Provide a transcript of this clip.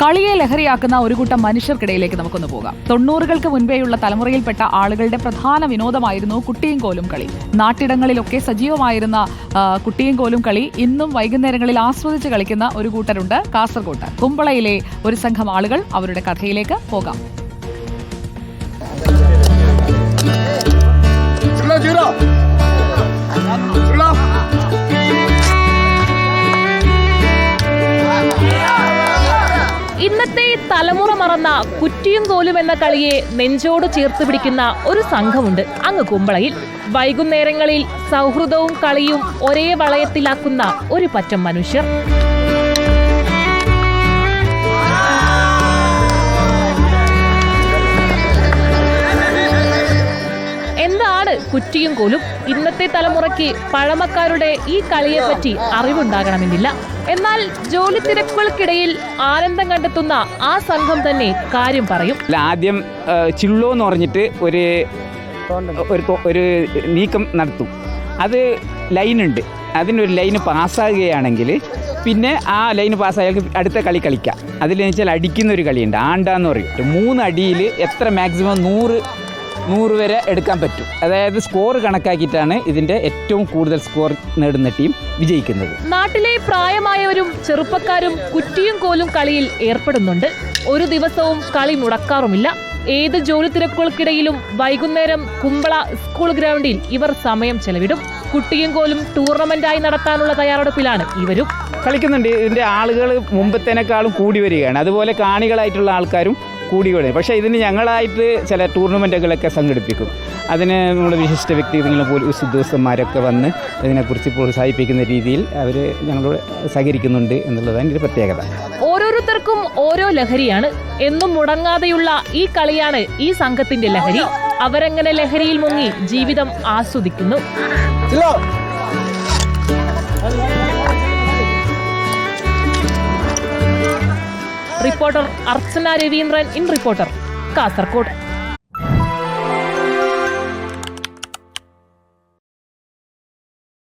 കളിയെ ലഹരിയാക്കുന്ന ഒരു കൂട്ടം മനുഷ്യർക്കിടയിലേക്ക് നമുക്കൊന്ന് പോകാം. തൊണ്ണൂറുകൾക്ക് മുൻപേയുള്ള തലമുറയിൽപ്പെട്ട ആളുകളുടെ പ്രധാന വിനോദമായിരുന്നു കുട്ടിയും കോലും കളി. നാട്ടിടങ്ങളിലൊക്കെ സജീവമായിരുന്ന കുട്ടിയും കോലും കളി ഇന്നും വൈകുന്നേരങ്ങളിൽ ആസ്വദിച്ച് കളിക്കുന്ന ഒരു കൂട്ടരുണ്ട് കാസർകോട്ട്. കുമ്പളയിലെ ഒരു സംഘം ആളുകൾ അവരുടെ കഥയിലേക്ക് പോകാം. തലമുറ മറന്ന കുറ്റിയും കോലും എന്ന കളിയെ നെഞ്ചോട് ചേർത്ത് പിടിക്കുന്ന ഒരു സംഘമുണ്ട്. അങ്ങ് കുമ്പളയിൽ. വൈകുന്നേരങ്ങളിൽ സൗഹൃദവും കളിയും ഒരേ വളയത്തിലാക്കുന്ന ഒരു പറ്റം മനുഷ്യർ. എന്താണ് കുറ്റിയും കോലും ഇന്നത്തെ തലമുറയ്ക്ക് പഴമക്കാരുടെ ഈ കളിയെപ്പറ്റി അറിവുണ്ടാകണമെന്നില്ല. എന്നാൽ ജോലി തിരക്കുകൾക്കിടയിൽ ആനന്ദം കണ്ടെത്തുന്ന ആ സംഘം തന്നെ കാര്യം പറയും. ആദ്യം ചിള്ളോ എന്ന് പറഞ്ഞിട്ട് ഒരു ഒരു ഒരു നീക്കം നടത്തും. അത് ലൈനുണ്ട്. അതിനൊരു ലൈന് പാസ്സാകുകയാണെങ്കിൽ പിന്നെ ആ ലൈന് പാസ്സായാൽ അടുത്ത കളി കളിക്കാം. അതിലെന്ന് വെച്ചാൽ അടിക്കുന്ന ഒരു കളിയുണ്ട്. ആണ്ടാന്ന് പറയും. മൂന്ന് അടിയിൽ എത്ര മാക്സിമം നൂറ് നൂറ് വരെ എടുക്കാൻ പറ്റും. അതായത് സ്കോർ കണക്കാക്കിയിട്ടാണ് ഇതിന്റെ ഏറ്റവും കൂടുതൽ സ്കോർ നേടുന്ന ടീം വിജയിക്കുന്നത്. നാട്ടിലെ പ്രായമായവരും ചെറുപ്പക്കാരും കുറ്റിയും കോലും കളിയിൽ ഏർപ്പെടുന്നുണ്ട്. ഒരു ദിവസവും കളി മുടക്കാറുമില്ല. ഏത് ജോലി തിരക്കുകൾക്കിടയിലും വൈകുന്നേരം കുമ്പള സ്കൂൾ ഗ്രൗണ്ടിൽ ഇവർ സമയം ചെലവിടും. കുട്ടിയും കോലും ടൂർണമെന്റായി നടത്താനുള്ള തയ്യാറെടുപ്പിലാണ് ഇവരും. കളിക്കുന്നുണ്ട്. ഇതിന്റെ ആളുകൾ മുമ്പത്തേനേക്കാളും കൂടി വരികയാണ്. അതുപോലെ കാണികളായിട്ടുള്ള ആൾക്കാരും കൂടി വരിക പക്ഷേ ഇതിന് ഞങ്ങളായിട്ട് ചില ടൂർണമെന്റുകളൊക്കെ സംഘടിപ്പിക്കും. അതിന് നമ്മുടെ വിശിഷ്ട വ്യക്തികളും പോലീസ് ഉദ്യോഗസ്ഥന്മാരൊക്കെ വന്ന് ഇതിനെക്കുറിച്ച് പ്രോത്സാഹിപ്പിക്കുന്ന രീതിയിൽ അവർ ഞങ്ങളോട് സഹകരിക്കുന്നുണ്ട് എന്നുള്ളതാണ് ഇതിന്റെ പ്രത്യേകത. ഓരോരുത്തർക്കും ഓരോ ലഹരിയാണ്. എന്നും മുടങ്ങാതെയുള്ള ഈ കളിയാണ് ഈ സംഘത്തിന്റെ ലഹരി. അവരെങ്ങനെ ലഹരിയിൽ മുങ്ങി ജീവിതം ആസ്വദിക്കുന്നു? Reporter Archana Raveendran in reporter Kasaragod.